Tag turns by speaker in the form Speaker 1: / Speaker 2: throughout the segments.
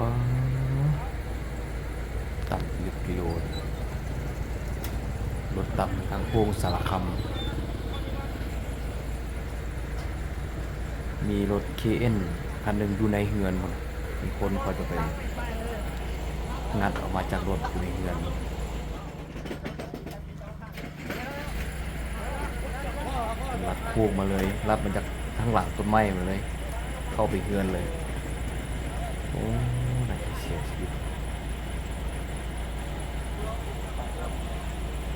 Speaker 1: ป้าต่ำลึกกิโลรถต่ำทางโค้งสารคำมีรถ KN คันหนึ่งอยู่ในเฮือนหมดมีคนเขาจะไปงัดออกมาจากรถอยู่ในเฮือนลัดโค้งมาเลยรับมันจากทั้งหลังต้นไม้มาเลย เข้าไปเฮือนเลยโอ้ สียชีวิต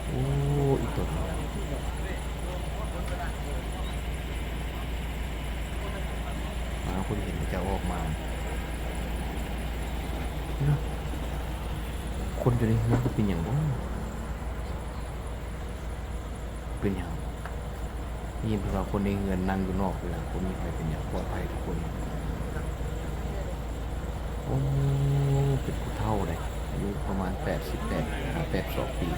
Speaker 1: โอ้อีกตัวนึงมาคนเห็นจะออกมาเนาะคนอยู่ในเฮือนก็เป็นอย่างบ้เป็นอย่างนี่ยินว่าคนในเฮือนนั่งอยู่นอกเลยคนมีใครเป็นอย่างปลอดภัยทุกคนโอ้เป็นผู้เฒ่าเลยอา ยุประมาณ88 82ปี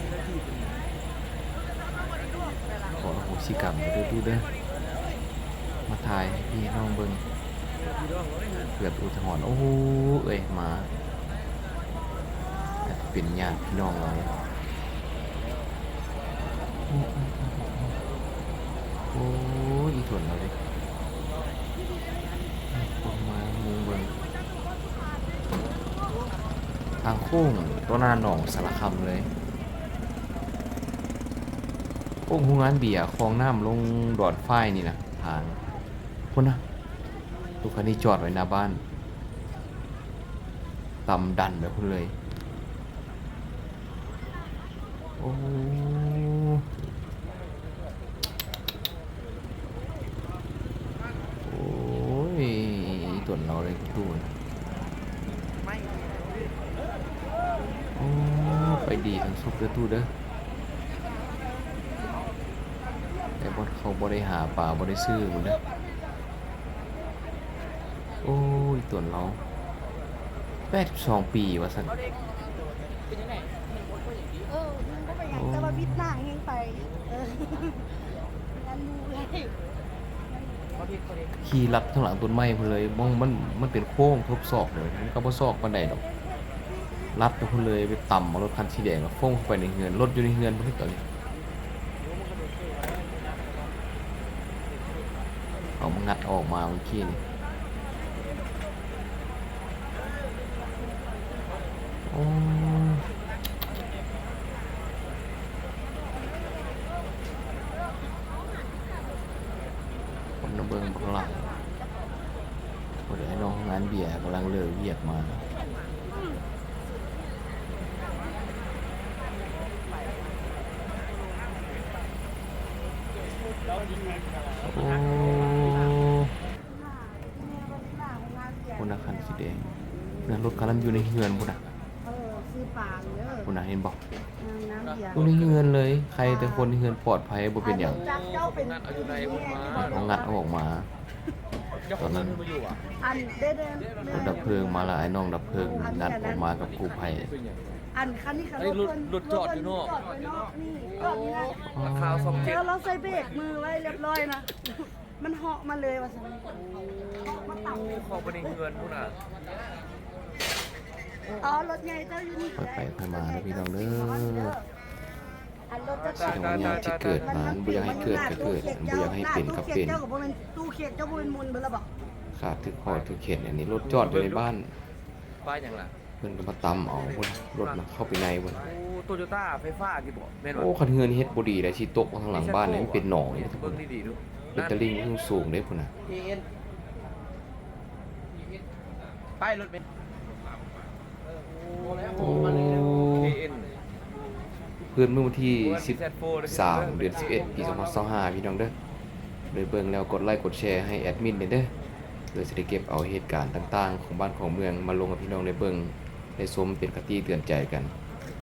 Speaker 1: ขอโหสิกรรมด้วยดูเด้อมาถ่ายให้พี่น้องเบิ่งเกิดอุทหรณ์โอ้โหเอ้ยมาเป็นญาติพี่น้องเราโอ้ยอีส่วนเราเลยมามุงเบิ่งทางโค้ง ตัวหน้าหนองสารคำเลยโค้งหูงานเบียร์คลองน้ำลงดอดฝ้ายนี่นะทางคนนะทุกคันนี้จอดไว้หน้าบ้านตำดันแบบคนเลย โอ้โอ้ยตัวเราเลยคุณตูน โอ้ไปดี ทั้งซุปเด้อตู้เด้อแต่บดเขาบริหาป่าบริซื้อหมดเด้อโอ้ยตัวเราแปดสองปีวะสัน
Speaker 2: เออมันก็ไปอย่างแต่ว่าบิดหน้าเฮงไปเอองั้นดูเลย
Speaker 1: ขี่ลัดข้างหลังต้นไม้เพนเลยมองมันมันเป็นโค้งทบศอกเลยมันก็บ่ซอกปานใดดอก ลัดไปเพนเลยไปต่ำเอารถคันสีแดงแล้วฟ้งเข้าไปในเฮือนรถอยู่ในเฮือนเพิ่นก็เลยเอามางัดออกมาเมื่อกี้นี่โอ้ผมน้ำเบิงข้างหลังพอดีให้น้องงานเบียร์กำลังเลิกเวียกมา โอ้คนละคันสีแดงนั่นรถคันนั้นอยู่ในเฮือนพุ่นน่ะ
Speaker 2: เออซื้อปลาเลยเด้อ
Speaker 1: พุ่นน่ะเห็นบอก
Speaker 2: น้ำเบียร์
Speaker 1: อยู่ในเฮือนเลย ใครแต่คนในเฮือนปลอดภัยบ่เป็นหยัง
Speaker 2: จักเจ้าเป็น
Speaker 1: เขางัดเอาออกมาตอนนั้น
Speaker 2: อันเด้เด้
Speaker 1: รถดับเพลิงมาและไอ้น้องดับเพลิงงัดออกมากับกู้ภัย
Speaker 2: อั นคันนี้คัน
Speaker 3: ไอ้รถรถจอดอยู่นอก
Speaker 2: จอดไว้นอกนี่จอดนี่นะ
Speaker 3: ราคาสองเจ็ด
Speaker 2: แล้วเราใส่เบรกมือไว้เรียบร้อยนะ มันเหาะมาเลยว่าสันเหาะมาต่ำเลย
Speaker 3: เข้าไปในเงินพุ่นอะ
Speaker 2: อ๋อรถใหญ่เจ้าอยู่นี่
Speaker 1: ค่อยไปค่อยมาแล้วพี่น้องเด้อ
Speaker 2: อันรถจะ
Speaker 1: สิ่งบางอย่างที่เกิดมาบ่อยากให้เกิดก็เกิดบ่อยากให้เป็นก็เป็น
Speaker 2: เจ้ากับบ่เป็น ตู้เขียดเจ้าบ่เป็นมุนเบิ่ละบอก
Speaker 1: ขาดถึกคอถึกเข็ดอันนี้รถจอดอยู่ในบ้าน
Speaker 3: ป้ายอย่างล่ะ
Speaker 1: เพิ่นก็มาตำเอาพุ่นรถมาเข้าไปในพุ่น
Speaker 3: โอ้โตโยต้าไฟฟ้ากี่บอกแม่น
Speaker 1: โอ้คันเฮือนเฮ็ดบ่ดีเลยสิตกมาข้างหลังบ้านนี่มันเป็นหนองนี่ทุกค
Speaker 3: เบิ่
Speaker 1: น
Speaker 3: งดีๆดู
Speaker 1: เป็นตะลิงสูงสูงเด้พุ่นน่ะ
Speaker 3: เอ็นป้ายรถเป็นโอ้
Speaker 1: โอ้
Speaker 3: เอ็น
Speaker 1: เพื่อนเมื่อวันที่
Speaker 3: สาม
Speaker 1: 13เดือน11ปี2025พี่น้องเด้อโดยเบิ่งแล้วกดไลค์กดแชร์ให้แอดมินเด้อโดยสิได้เก็บเอาเหตุการณ์ต่างๆ ของบ้านของเมืองมาลงกับพี่น้องในเบิ่ง ในสมเป็นคติเตือนใจกัน